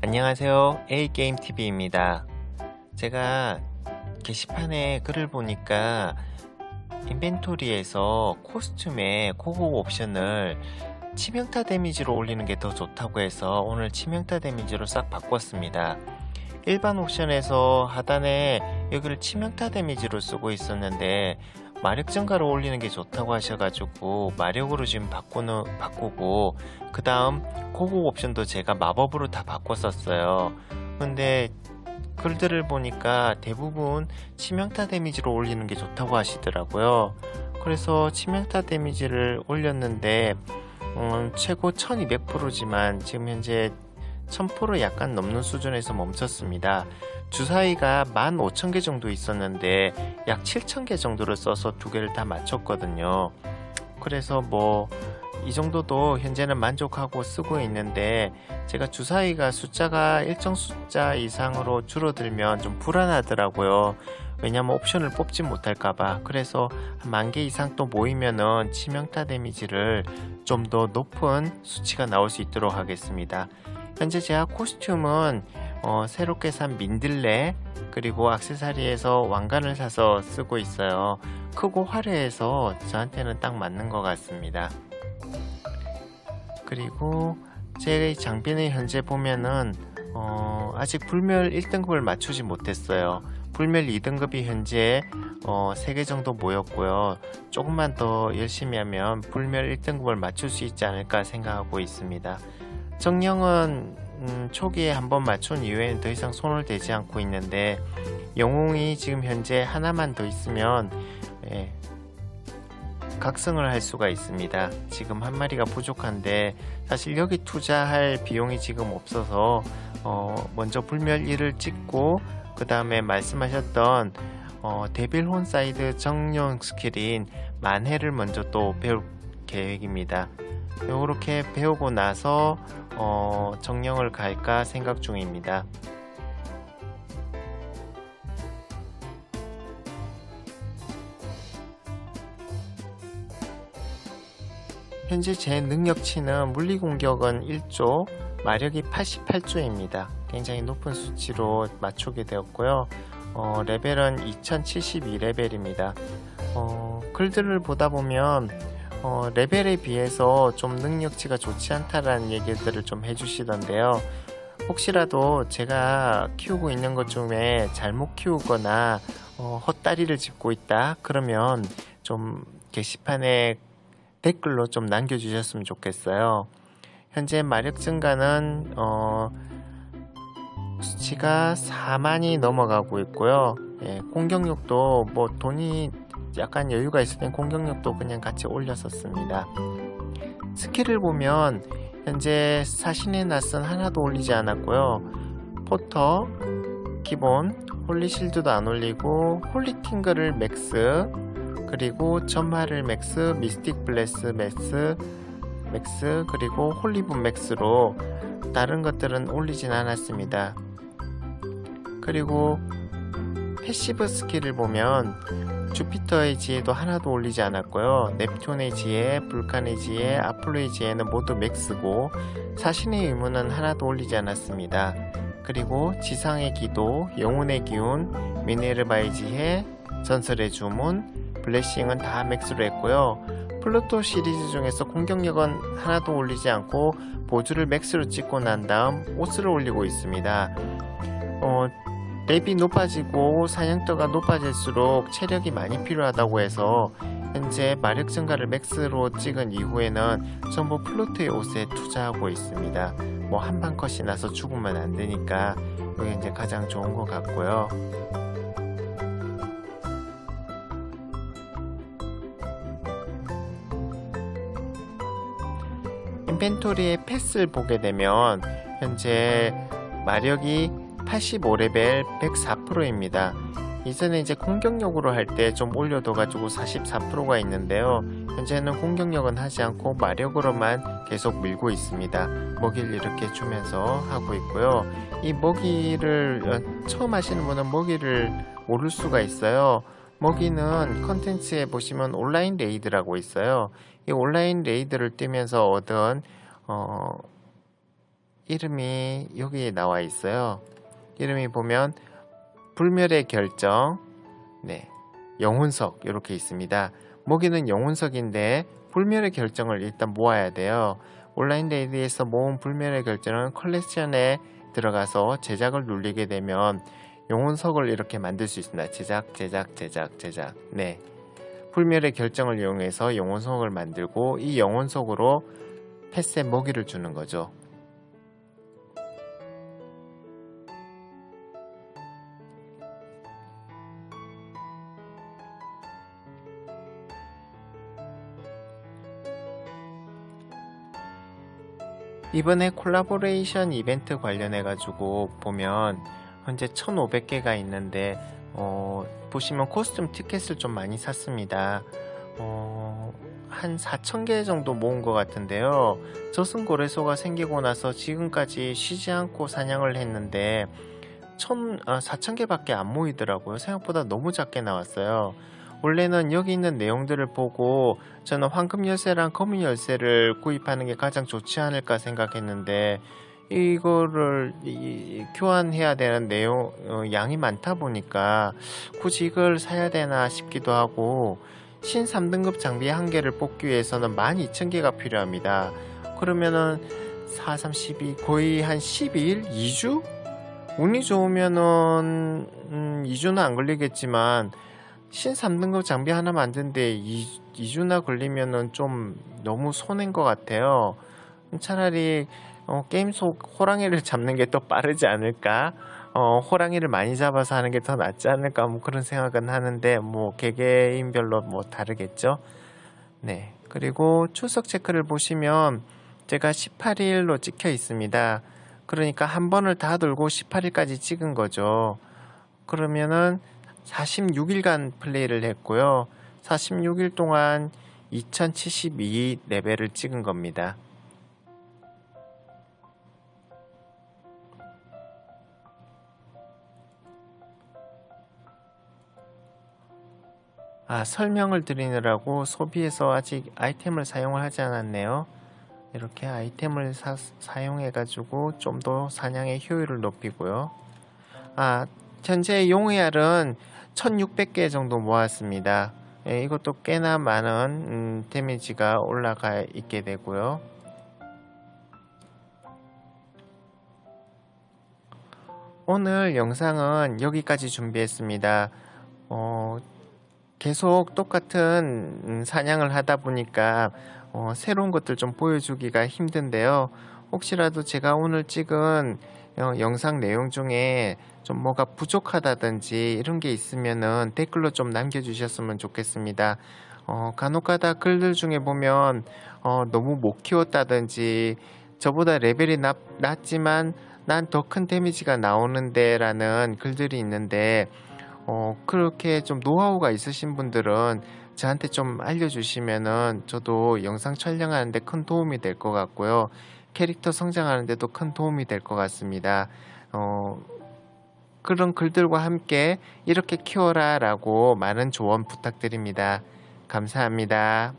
안녕하세요. A게임TV입니다. 제가 게시판에 글을 보니까 인벤토리에서 코스튬에 고급 옵션을 치명타 데미지로 올리는 게 더 좋다고 해서 오늘 치명타 데미지로 싹 바꿨습니다. 일반 옵션에서 하단에 여기를 치명타 데미지로 쓰고 있었는데 마력 증가로 올리는 게 좋다고 하셔가지고 마력으로 지금 바꾸는, 바꾸고 그 다음 고급 옵션도 제가 마법으로 다 바꿨었어요. 근데 글들을 보니까 대부분 치명타 데미지로 올리는 게 좋다고 하시더라고요. 그래서 치명타 데미지를 올렸는데 음, 최고 1200%지만 지금 현재 1000% 약간 넘는 수준에서 멈췄습니다. 주사위가 15,000개 정도 있었는데 약 7,000개 정도를 써서 두 개를 다 맞췄거든요. 그래서 뭐 이 정도도 현재는 만족하고 쓰고 있는데 제가 주사위가 숫자가 일정 숫자 이상으로 줄어들면 좀 불안하더라고요. 왜냐면 옵션을 뽑지 못할까봐. 그래서 한만개 이상 또 모이면은 치명타 데미지를 좀 더 높은 수치가 나올 수 있도록 하겠습니다. 현재 제가 코스튬은 어, 새롭게 산 민들레 그리고 악세사리에서 왕관을 사서 쓰고 있어요. 크고 화려해서 저한테는 딱 맞는 것 같습니다. 그리고 제 장비는 현재 보면은 어, 아직 불멸 1등급을 맞추지 못했어요. 불멸 2등급이 현재 어, 3개 정도 모였고요. 조금만 더 열심히 하면 불멸 1등급을 맞출 수 있지 않을까 생각하고 있습니다. 정령은 음, 초기에 한 번 맞춘 이후에는 더 이상 손을 대지 않고 있는데 영웅이 지금 현재 하나만 더 있으면 예, 각성을 할 수가 있습니다. 지금 한 마리가 부족한데 사실 여기 투자할 비용이 지금 없어서 어, 먼저 불멸 1을 찍고 그 다음에 말씀하셨던 어, 데빌 혼 사이드 정령 스킬인 만해를 먼저 또 배울 계획입니다. 이렇게 배우고 나서 어, 정령을 갈까 생각 중입니다. 현재 제 능력치는 물리 공격은 1조, 마력이 88조입니다. 굉장히 높은 수치로 맞추게 되었고요. 어, 레벨은 2072레벨입니다. 어, 글들을 보다 보면 어, 레벨에 비해서 좀 능력치가 좋지 않다라는 얘기들을 좀 해주시던데요. 혹시라도 제가 키우고 있는 것 중에 잘못 키우거나 어, 헛다리를 짚고 있다 그러면 좀 게시판에 댓글로 좀 남겨주셨으면 좋겠어요. 현재 마력 증가는 어, 수치가 4만이 넘어가고 있고요. 예, 공격력도 뭐 돈이 약간 여유가 있을 땐 공격력도 그냥 같이 올렸었습니다. 스킬을 보면 현재 사신의 낯은 하나도 올리지 않았고요. 포터, 기본, 홀리실드도 안 올리고 홀리팅거를 맥스, 그리고 점화를 맥스, 미스틱 블레스 맥스, 맥스, 그리고 홀리분 맥스로 다른 것들은 올리진 않았습니다. 그리고 패시브 스킬을 보면 주피터의 지혜도 하나도 올리지 않았고요. 넵튠의 지혜, 불칸의 지혜, 아폴로의 지혜는 모두 맥스고 사신의 의무는 하나도 올리지 않았습니다. 그리고 지상의 기도, 영혼의 기운, 미네르바의 지혜, 전설의 주문, 블레싱은 다 맥스로 했고요. 플루토 시리즈 중에서 공격력은 하나도 올리지 않고 보조를 맥스로 찍고 난 다음 옷을 올리고 있습니다. 어, 랩이 높아지고 사냥터가 높아질수록 체력이 많이 필요하다고 해서 현재 마력 증가를 맥스로 찍은 이후에는 전부 플루트의 옷에 투자하고 있습니다. 뭐 한방 컷이 나서 죽으면 안 되니까 이게 이제 가장 좋은 것 같고요. 인벤토리의 패스를 보게 되면 현재 마력이 85레벨 104%입니다. 이전에 이제 공격력으로 할 때 좀 올려둬가지고 44%가 있는데요. 현재는 공격력은 하지 않고 마력으로만 계속 밀고 있습니다. 먹이를 이렇게 주면서 하고 있고요. 이 먹이를 어, 처음 하시는 분은 먹이를 모를 수가 있어요. 먹이는 컨텐츠에 보시면 온라인 레이드라고 있어요. 이 온라인 레이드를 뛰면서 얻은 어, 이름이 여기에 나와 있어요. 이름이 보면 불멸의 결정, 네, 영혼석 이렇게 있습니다. 모기는 영혼석인데 불멸의 결정을 일단 모아야 돼요. 온라인 데이비에서 모은 불멸의 결정은 컬렉션에 들어가서 제작을 누르게 되면 영혼석을 이렇게 만들 수 있습니다. 제작, 제작, 제작, 제작. 네. 불멸의 결정을 이용해서 영혼석을 만들고 이 영혼석으로 패스에 먹이를 주는 거죠. 이번에 콜라보레이션 이벤트 관련해 가지고 보면 현재 1,500개가 있는데 어, 보시면 코스튬 티켓을 좀 많이 샀습니다. 어, 한 4,000개 정도 모은 것 같은데요. 저승고래소가 생기고 나서 지금까지 쉬지 않고 사냥을 했는데 1,000, 아, 4,000개밖에 안 모이더라고요. 생각보다 너무 작게 나왔어요. 원래는 여기 있는 내용들을 보고 저는 황금 열쇠랑 검은 열쇠를 구입하는 게 가장 좋지 않을까 생각했는데 이거를 이- 교환해야 되는 내용 어, 양이 많다 보니까 굳이 이걸 사야 되나 싶기도 하고 신 3등급 장비 한 개를 뽑기 위해서는 12,000개가 필요합니다. 그러면은 4, 3, 12 거의 한 12일? 2주? 운이 좋으면은 음, 2주는 안 걸리겠지만 신 3등급 장비 하나 만드는데 2, 2주나 걸리면은 좀 너무 손해인 것 같아요. 차라리 어, 게임 속 호랑이를 잡는 게 더 빠르지 않을까? 어, 호랑이를 많이 잡아서 하는 게 더 낫지 않을까? 뭐 그런 생각은 하는데 뭐 개개인별로 뭐 다르겠죠. 네. 그리고 출석 체크를 보시면 제가 18일로 찍혀 있습니다. 그러니까 한 번을 다 돌고 18일까지 찍은 거죠. 그러면은 46일간 플레이를 했고요. 46일 동안 2072 레벨을 찍은 겁니다. 아, 설명을 드리느라고 소비에서 아직 아이템을 사용을 하지 않았네요. 이렇게 아이템을 사, 사용해가지고 좀 더 사냥의 효율을 높이고요. 아, 현재 용의알은 1600개 정도 모았습니다. 예, 이것도 꽤나 많은 음, 데미지가 올라가 있게 되고요. 오늘 영상은 여기까지 준비했습니다. 어, 계속 똑같은 음, 사냥을 하다 보니까 어, 새로운 것들 좀 보여주기가 힘든데요. 혹시라도 제가 오늘 찍은 어, 영상 내용 중에 좀 뭐가 부족하다든지 이런 게 있으면은 댓글로 좀 남겨주셨으면 좋겠습니다. 어, 간혹가다 글들 중에 보면 어, 너무 못 키웠다든지 저보다 레벨이 낮, 낮지만 난 더 큰 데미지가 나오는데 라는 글들이 있는데 어, 그렇게 좀 노하우가 있으신 분들은 저한테 좀 알려주시면은 저도 영상 촬영하는데 큰 도움이 될 것 같고요. 캐릭터 성장하는데도 큰 도움이 될 것 같습니다. 어, 그런 글들과 함께 이렇게 키워라 라고 많은 조언 부탁드립니다. 감사합니다.